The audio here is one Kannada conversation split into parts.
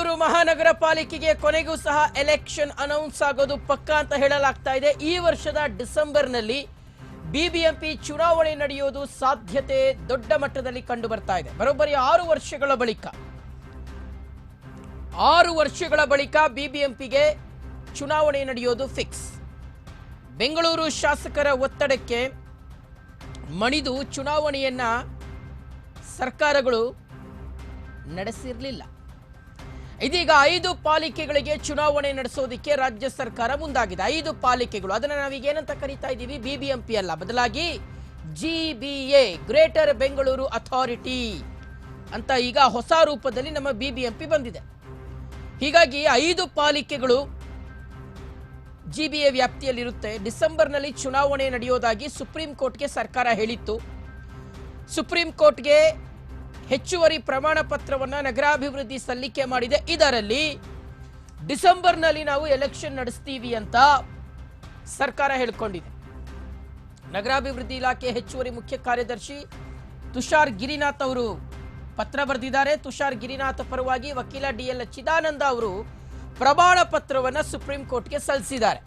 ಬೆಂಗಳೂರು ಮಹಾನಗರ ಪಾಲಿಕೆಗೆ ಕೊನೆಗೂ ಸಹ ಎಲೆಕ್ಷನ್ ಅನೌನ್ಸ್ ಆಗೋದು ಪಕ್ಕಾ ಅಂತ ಹೇಳಲಾಗ್ತಾ ಇದೆ. ಈ ವರ್ಷದ ಡಿಸೆಂಬರ್ನಲ್ಲಿ ಬಿಬಿಎಂಪಿ ಚುನಾವಣೆ ನಡೆಯೋದು ಸಾಧ್ಯತೆ ದೊಡ್ಡ ಮಟ್ಟದಲ್ಲಿ ಕಂಡು ಬರ್ತಾ ಇದೆ. ಬರೋಬ್ಬರಿ ಆರು ವರ್ಷಗಳ ಬಳಿಕ, ಆರು ವರ್ಷಗಳ ಬಳಿಕ ಬಿಬಿಎಂಪಿಗೆ ಚುನಾವಣೆ ನಡೆಯೋದು ಫಿಕ್ಸ್ ಬೆಂಗಳೂರು ಶಾಸಕರ ಒತ್ತಡಕ್ಕೆ ಮಣಿದು ಚುನಾವಣೆಯನ್ನ ಸರ್ಕಾರಗಳು ನಡೆಸಿರಲಿಲ್ಲ. ಇದೀಗ ಐದು ಪಾಲಿಕೆಗಳಿಗೆ ಚುನಾವಣೆ ನಡೆಸೋದಕ್ಕೆ ರಾಜ್ಯ ಸರ್ಕಾರ ಮುಂದಾಗಿದೆ. ಐದು ಪಾಲಿಕೆಗಳು. ಅದನ್ನ ನಾವೀಗ ಏನಂತ ಕರಿತಾ ಇದ್ದೀವಿ? ಬಿಬಿಎಂಪಿ ಅಲ್ಲ. ಬದಲಾಗಿ ಜಿಬಿಎ ಗ್ರೇಟರ್ ಬೆಂಗಳೂರು ಅಥಾರಿಟಿ ಅಂತ ಈಗ ಹೊಸ ರೂಪದಲ್ಲಿ ನಮ್ಮ ಬಿಬಿಎಂಪಿ ಬಂದಿದೆ. ಹೀಗಾಗಿ ಐದು ಪಾಲಿಕೆಗಳು ಜಿಬಿಎ ವ್ಯಾಪ್ತಿಯಲ್ಲಿರುತ್ತೆ. ಡಿಸೆಂಬರ್ನಲ್ಲಿ ಚುನಾವಣೆ ನಡೆಯೋದಾಗಿ ಸುಪ್ರೀಂ ಕೋರ್ಟ್ಗೆ ಸರ್ಕಾರ ಹೇಳಿತ್ತು. ಸುಪ್ರೀಂ ಕೋರ್ಟ್ಗೆ ಹೆಚ್ಚುವರಿ ಪ್ರಮಾಣ ಪತ್ರವನ್ನು ನಗರಾಭಿವೃದ್ಧಿ ಸಲ್ಲಿಕೆ ಮಾಡಿದೆ. ಇದರಲ್ಲಿ ಡಿಸೆಂಬರ್ನಲ್ಲಿ ನಾವು ಎಲೆಕ್ಷನ್ ನಡೆಸ್ತೀವಿ ಅಂತ ಸರ್ಕಾರ ಹೇಳ್ಕೊಂಡಿದೆ. ನಗರಾಭಿವೃದ್ಧಿ ಇಲಾಖೆ ಹೆಚ್ಚುವರಿ ಮುಖ್ಯ ಕಾರ್ಯದರ್ಶಿ ತುಷಾರ್ ಗಿರಿನಾಥ್ ಅವರು ಪತ್ರ ಬರೆದಿದ್ದಾರೆ. ತುಷಾರ್ ಗಿರಿನಾಥ್ ಪರವಾಗಿ ವಕೀಲ ಡಿ ಎಲ್ ಚಿದಾನಂದ ಅವರು ಪ್ರಮಾಣ ಪತ್ರವನ್ನು ಸುಪ್ರೀಂ ಕೋರ್ಟ್ಗೆ ಸಲ್ಲಿಸಿದ್ದಾರೆ.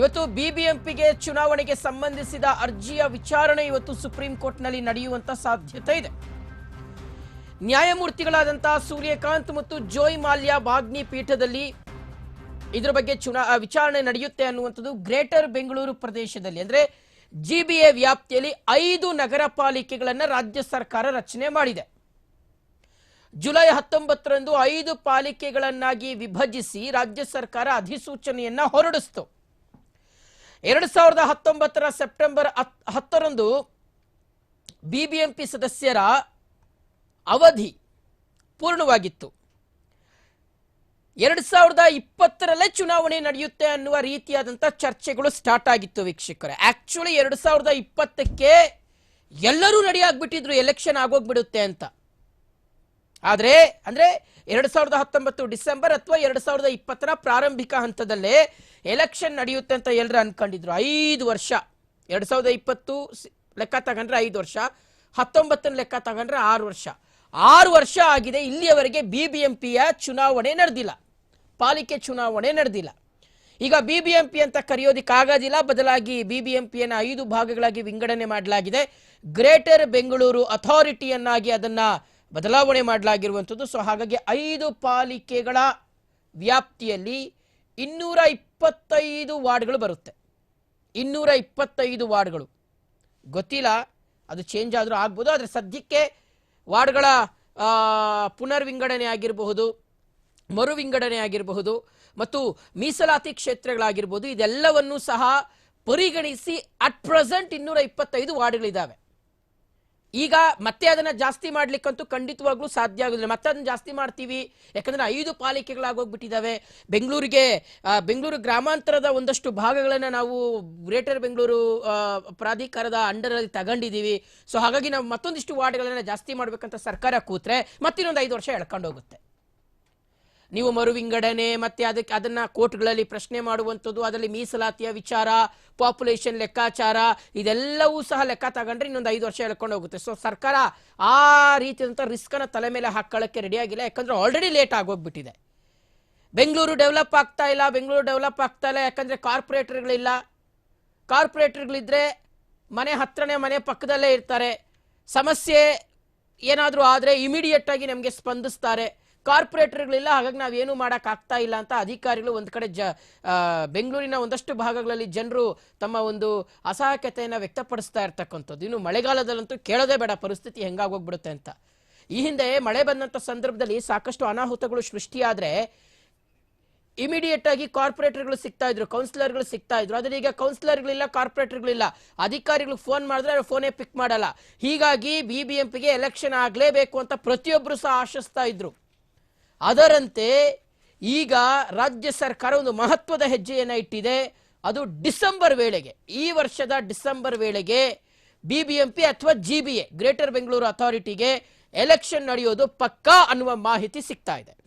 ಇವತ್ತು ಬಿಬಿಎಂಪಿಗೆ ಚುನಾವಣೆಗೆ ಸಂಬಂಧಿಸಿದ ಅರ್ಜಿಯ ವಿಚಾರಣೆ ಇವತ್ತು ಸುಪ್ರೀಂ ಕೋರ್ಟ್ನಲ್ಲಿ ನಡೆಯುವಂತ ಸಾಧ್ಯತೆ ಇದೆ. ನ್ಯಾಯಮೂರ್ತಿಗಳಾದಂತಹ ಸೂರ್ಯಕಾಂತ್ ಮತ್ತು ಜೋಯ್ ಮಾಲ್ಯ ಬಾಗ್ನಿ ಪೀಠದಲ್ಲಿ ಇದರ ಬಗ್ಗೆ ಚುನಾ ವಿಚಾರಣೆ ನಡೆಯುತ್ತೆ ಅನ್ನುವಂಥದ್ದು ಗ್ರೇಟರ್ ಬೆಂಗಳೂರು ಪ್ರದೇಶದಲ್ಲಿ. ಅಂದ್ರೆ ಜಿಬಿಎ ವ್ಯಾಪ್ತಿಯಲ್ಲಿ ಐದು ನಗರ ಪಾಲಿಕೆಗಳನ್ನು ರಾಜ್ಯ ಸರ್ಕಾರ ರಚನೆ ಮಾಡಿದೆ. ಜುಲೈ ಹತ್ತೊಂಬತ್ತರಂದು ಐದು ಪಾಲಿಕೆಗಳನ್ನಾಗಿ ವಿಭಜಿಸಿ ರಾಜ್ಯ ಸರ್ಕಾರ ಅಧಿಸೂಚನೆಯನ್ನ ಹೊರಡಿಸ್ತು. ಎರಡು ಸಾವಿರದ ಹತ್ತೊಂಬತ್ತರ ಸೆಪ್ಟೆಂಬರ್ ಹತ್- ಹತ್ತರಂದು ಬಿಬಿಎಂಪಿ ಸದಸ್ಯರ ಅವಧಿ ಪೂರ್ಣವಾಗಿತ್ತು. ಎರಡು ಸಾವಿರದ ಇಪ್ಪತ್ತರಲ್ಲೇ ಚುನಾವಣೆ ನಡೆಯುತ್ತೆ ಅನ್ನುವ ರೀತಿಯಾದಂಥ ಚರ್ಚೆಗಳು ಸ್ಟಾರ್ಟ್ ಆಗಿತ್ತು ವೀಕ್ಷಕರೇ. ಆಕ್ಚುಲಿ ಎರಡು ಸಾವಿರದ ಇಪ್ಪತ್ತಕ್ಕೆ ಎಲ್ಲರೂ ರೆಡಿ ಆಗ್ಬಿಟ್ಟಿದ್ರು ಎಲೆಕ್ಷನ್ ಆಗೋಗ್ಬಿಡುತ್ತೆ ಅಂತ. ಆದರೆ, ಅಂದ್ರೆ ಎರಡು ಸಾವಿರದ ಹತ್ತೊಂಬತ್ತು ಡಿಸೆಂಬರ್ ಅಥವಾ ಎರಡು ಸಾವಿರದ ಇಪ್ಪತ್ತರ ಪ್ರಾರಂಭಿಕ ಹಂತದಲ್ಲೇ ಎಲೆಕ್ಷನ್ ನಡೆಯುತ್ತೆ ಅಂತ ಎಲ್ಲರೂ ಅನ್ಕೊಂಡಿದ್ರು. ಐದು ವರ್ಷ. ಎರಡು ಸಾವಿರದ ಇಪ್ಪತ್ತು ಲೆಕ್ಕ ತಗೊಂಡ್ರೆ ಐದು ವರ್ಷ ಹತ್ತೊಂಬತ್ತನ ಲೆಕ್ಕ ತಗೊಂಡ್ರೆ ಆರು ವರ್ಷ. ಆರು ವರ್ಷ ಆಗಿದೆ, ಇಲ್ಲಿಯವರೆಗೆ ಬಿ ಬಿ ಎಂ ಪಿಯ ಚುನಾವಣೆ ನಡೆದಿಲ್ಲ. ಪಾಲಿಕೆ ಚುನಾವಣೆ ನಡೆದಿಲ್ಲ. ಈಗ ಬಿ ಬಿ ಎಂ ಪಿ ಅಂತ ಕರೆಯೋದಿಕ್ಕಾಗೋದಿಲ್ಲ ಬದಲಾಗಿ ಬಿ ಬಿ ಎಂ ಪಿಯನ್ನು ಐದು ಭಾಗಗಳಾಗಿ ವಿಂಗಡಣೆ ಮಾಡಲಾಗಿದೆ. ಗ್ರೇಟರ್ ಬೆಂಗಳೂರು ಅಥಾರಿಟಿಯನ್ನಾಗಿ ಅದನ್ನು ಬದಲಾವಣೆ ಮಾಡಲಾಗಿರುವಂಥದ್ದು. ಸೊ ಹಾಗಾಗಿ ಐದು ಪಾಲಿಕೆಗಳ ವ್ಯಾಪ್ತಿಯಲ್ಲಿ ಇನ್ನೂರ ಇಪ್ಪತ್ತೈದು ವಾರ್ಡ್ಗಳು ಬರುತ್ತೆ. ಇನ್ನೂರ ಇಪ್ಪತ್ತೈದು ವಾರ್ಡ್ಗಳು. ಗೊತ್ತಿಲ್ಲ, ಅದು ಚೇಂಜ್ ಆದರೂ ಆಗ್ಬೋದು, ಆದರೆ ಸದ್ಯಕ್ಕೆ ವಾರ್ಡ್ಗಳ ಪುನರ್ವಿಂಗಡಣೆ ಆಗಿರಬಹುದು ಮರು ವಿಂಗಡಣೆ ಆಗಿರಬಹುದು, ಮತ್ತು ಮೀಸಲಾತಿ ಕ್ಷೇತ್ರಗಳಾಗಿರ್ಬೋದು, ಇದೆಲ್ಲವನ್ನೂ ಸಹ ಪರಿಗಣಿಸಿ, ಅಟ್ ಪ್ರೆಸೆಂಟ್ ಇನ್ನೂರ ಇಪ್ಪತ್ತೈದು ವಾರ್ಡ್ಗಳಿದ್ದಾವೆ. ಈಗ ಮತ್ತೆ ಅದನ್ನ ಜಾಸ್ತಿ ಮಾಡ್ಲಿಕ್ಕಂತೂ ಖಂಡಿತವಾಗ್ಲೂ ಸಾಧ್ಯ ಆಗುದಿಲ್ಲ. ಮತ್ತೆ ಅದನ್ನ ಜಾಸ್ತಿ ಮಾಡ್ತೀವಿ. ಯಾಕಂದ್ರೆ ಐದು ಪಾಲಿಕೆಗಳಾಗೋಗ್ಬಿಟ್ಟಿದ್ದಾವೆ ಬೆಂಗಳೂರಿಗೆ ಬೆಂಗಳೂರು ಗ್ರಾಮಾಂತರದ ಒಂದಷ್ಟು ಭಾಗಗಳನ್ನ ನಾವು ಗ್ರೇಟರ್ ಬೆಂಗಳೂರು ಪ್ರಾಧಿಕಾರದ ಅಂಡರ್ ಅಲ್ಲಿ ತಗೊಂಡಿದ್ದೀವಿ ಸೊ ಹಾಗಾಗಿ ನಾವು ಮತ್ತೊಂದಿಷ್ಟು ವಾರ್ಡ್ಗಳನ್ನ ಜಾಸ್ತಿ ಮಾಡ್ಬೇಕಂತ ಸರ್ಕಾರ ಕೂತ್ರೆ ಮತ್ತಿನ್ನೊಂದು ಐದು ವರ್ಷ ಎಳ್ಕೊಂಡು ಹೋಗುತ್ತೆ ನೀವು ಮರು ವಿಂಗಡಣೆ ಮತ್ತೆ ಅದಕ್ಕೆ ಅದನ್ನ ಕೋರ್ಟ್ಗಳಲ್ಲಿ ಪ್ರಶ್ನೆ ಮಾಡುವಂಥದ್ದು, ಅದರಲ್ಲಿ ಮೀಸಲಾತಿಯ ವಿಚಾರ ಪಾಪ್ಯುಲೇಷನ್ ಲೆಕ್ಕಾಚಾರ, ಇದೆಲ್ಲವೂ ಸಹ ಲೆಕ್ಕ ತಗೊಂಡ್ರೆ ಇನ್ನೊಂದು ಐದು ವರ್ಷ ಎಳ್ಕೊಂಡು ಹೋಗುತ್ತೆ. ಸೊ ಸರ್ಕಾರ ಆ ರೀತಿಯಾದಂಥ ರಿಸ್ಕನ್ನು ತಲೆ ಮೇಲೆ ಹಾಕೊಳ್ಳೋಕ್ಕೆ ರೆಡಿ ಆಗಿಲ್ಲ. ಯಾಕಂದ್ರೆ ಆಲ್ರೆಡಿ ಲೇಟ್ ಆಗೋಗ್ಬಿಟ್ಟಿದೆ. ಬೆಂಗಳೂರು ಡೆವಲಪ್ ಆಗ್ತಾ ಇಲ್ಲ, ಬೆಂಗಳೂರು ಡೆವಲಪ್ ಆಗ್ತಾ ಇಲ್ಲ. ಯಾಕಂದ್ರೆ ಕಾರ್ಪೊರೇಟರ್ಗಳಿಲ್ಲ. ಕಾರ್ಪೊರೇಟರ್ಗಳಿದ್ರೆ ಮನೆ ಹತ್ರನೇ ಮನೆ ಪಕ್ಕದಲ್ಲೇ ಇರ್ತಾರೆ. ಸಮಸ್ಯೆ ಏನಾದರೂ ಆದರೆ ಇಮಿಡಿಯೇಟ್ ಆಗಿ ನಮಗೆ ಸ್ಪಂದಿಸ್ತಾರೆ. ಕಾರ್ಪೊರೇಟರ್ಗಳಿಲ್ಲ, ಹಾಗಾಗಿ ನಾವೇನು ಮಾಡಕ್ ಆಗ್ತಾ ಇಲ್ಲ ಅಂತ ಅಧಿಕಾರಿಗಳು ಒಂದು ಕಡೆ ಜ ಬೆಂಗಳೂರಿನ ಒಂದಷ್ಟು ಭಾಗಗಳಲ್ಲಿ ಜನರು ತಮ್ಮ ಒಂದು ಅಸಹಾಯಕತೆಯನ್ನು ವ್ಯಕ್ತಪಡಿಸ್ತಾ ಇರ್ತಕ್ಕಂಥದ್ದು. ಇನ್ನು ಮಳೆಗಾಲದಲ್ಲಂತೂ ಕೇಳೋದೇ ಬೇಡ, ಪರಿಸ್ಥಿತಿ ಹೆಂಗಾಗೋಗ್ಬಿಡುತ್ತೆ ಅಂತ. ಈ ಹಿಂದೆ ಮಳೆ ಬಂದಂಥ ಸಂದರ್ಭದಲ್ಲಿ ಸಾಕಷ್ಟು ಅನಾಹುತಗಳು ಸೃಷ್ಟಿಯಾದರೆ ಇಮಿಡಿಯೇಟ್ ಆಗಿ ಕಾರ್ಪೊರೇಟರ್ಗಳು ಸಿಗ್ತಾ ಇದ್ರು, ಕೌನ್ಸಿಲರ್ಗಳು ಸಿಗ್ತಾ ಇದ್ರು. ಆದರೆ ಈಗ ಕೌನ್ಸಿಲರ್ಗಳಿಲ್ಲ, ಕಾರ್ಪೊರೇಟರ್ಗಳಿಲ್ಲ. ಅಧಿಕಾರಿಗಳು ಫೋನ್ ಮಾಡಿದ್ರೆ ಅವ್ರು ಫೋನೇ ಪಿಕ್ ಮಾಡಲ್ಲ. ಹೀಗಾಗಿ ಬಿ ಬಿ ಎಂ ಎಲೆಕ್ಷನ್ ಆಗಲೇಬೇಕು ಅಂತ ಪ್ರತಿಯೊಬ್ಬರು ಸಹ ಆಶಿಸ್ತಾ ಇದ್ರು. ಅದರಂತೆ ಈಗ ರಾಜ್ಯ ಸರ್ಕಾರ ಒಂದು ಮಹತ್ವದ ಹೆಜ್ಜೆಯನ್ನು ಇಟ್ಟಿದೆ. ಅದು ಡಿಸೆಂಬರ್ ವೇಳೆಗೆ, ಈ ವರ್ಷದ ಡಿಸೆಂಬರ್ ವೇಳೆಗೆ ಬಿ ಬಿ ಎಂ ಅಥವಾ G B A greater Bengaluru ಅಥಾರಿಟಿಗೆ election ನಡೆಯೋದು ಪಕ್ಕಾ ಅನ್ನುವ ಮಾಹಿತಿ ಸಿಗ್ತಾ ಇದೆ.